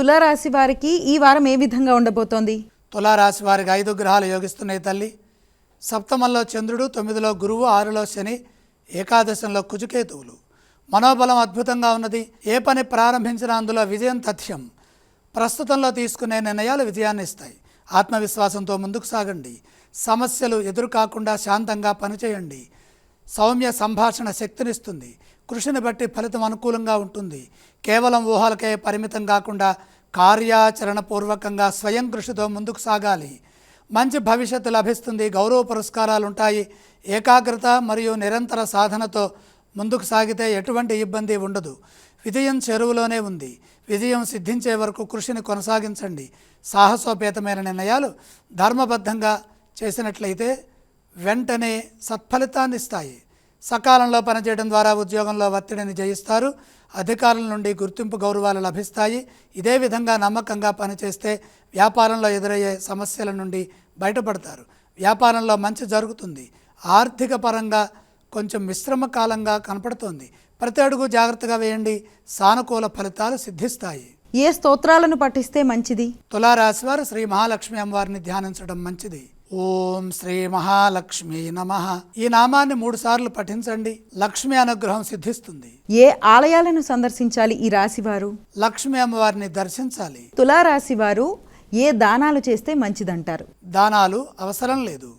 తులారాశి వారికి ఈ వారం ఏ విధంగా ఉండబోతోంది? తులారాశి వారికి ఐదు గ్రహాలు యోగిస్తున్నాయి తల్లి. సప్తమంలో చంద్రుడు తొమ్మిదిలో గురువు ఆరులో శని ఏకాదశంలో కుజుకేతువులు. మనోబలం అద్భుతంగా ఉన్నది. ఏ పని ప్రారంభించినా అందులో విజయం తథ్యం. ప్రస్తుతంలో తీసుకునే నిర్ణయాలు విజయాన్ని ఇస్తాయి. ఆత్మవిశ్వాసంతో ముందుకు సాగండి. సమస్యలు ఎదురు కాకుండా శాంతంగా పనిచేయండి. సౌమ్య సంభాషణ శక్తినిస్తుంది. కృషిని బట్టి ఫలితం అనుకూలంగా ఉంటుంది. కేవలం ఊహలకే పరిమితం కాకుండా కార్యాచరణపూర్వకంగా స్వయం కృషితో ముందుకు సాగాలి. మంచి భవిష్యత్తు లభిస్తుంది. గౌరవ పురస్కారాలు ఉంటాయి ఏకాగ్రత మరియు నిరంతర సాధనతో ముందుకు సాగితే ఎటువంటి ఇబ్బంది ఉండదు. విజయం చెరువులోనే ఉంది. విజయం సిద్ధించే వరకు కృషిని కొనసాగించండి. సాహసోపేతమైన నిర్ణయాలు ధర్మబద్ధంగా చేసినట్లయితే వెంటనే సత్ఫలితాన్ని ఇస్తాయి. సకాలంలో పనిచేయడం ద్వారా ఉద్యోగంలో ఒత్తిడిని జయిస్తారు. అధికారుల నుండి గుర్తింపు గౌరవాలు లభిస్తాయి. ఇదే విధంగా నమ్మకంగా పనిచేస్తే వ్యాపారంలో ఎదురయ్యే సమస్యల నుండి బయటపడతారు. వ్యాపారంలో మంచి జరుగుతుంది. ఆర్థిక పరంగా కొంచెం మిశ్రమ కాలంగా కనపడుతోంది. ప్రతి అడుగు జాగ్రత్తగా వేయండి. సానుకూల ఫలితాలు సిద్ధిస్తాయి. ఏ స్తోత్రాలను పఠిస్తే మంచిది? తులారాశి వారు శ్రీ మహాలక్ష్మి అమ్మవారిని ధ్యానించడం మంచిది. ఓం శ్రీ మహాలక్ష్మి నమ. ఈ నామాన్ని మూడు సార్లు పఠించండి. లక్ష్మి అనుగ్రహం సిద్ధిస్తుంది. ఏ ఆలయాలను సందర్శించాలి ఈ రాశివారు? లక్ష్మి అమ్మవారిని దర్శించాలి. తులారాశి వారు ఏ దానాలు చేస్తే మంచిదంటారు? దానాలు అవసరం లేదు.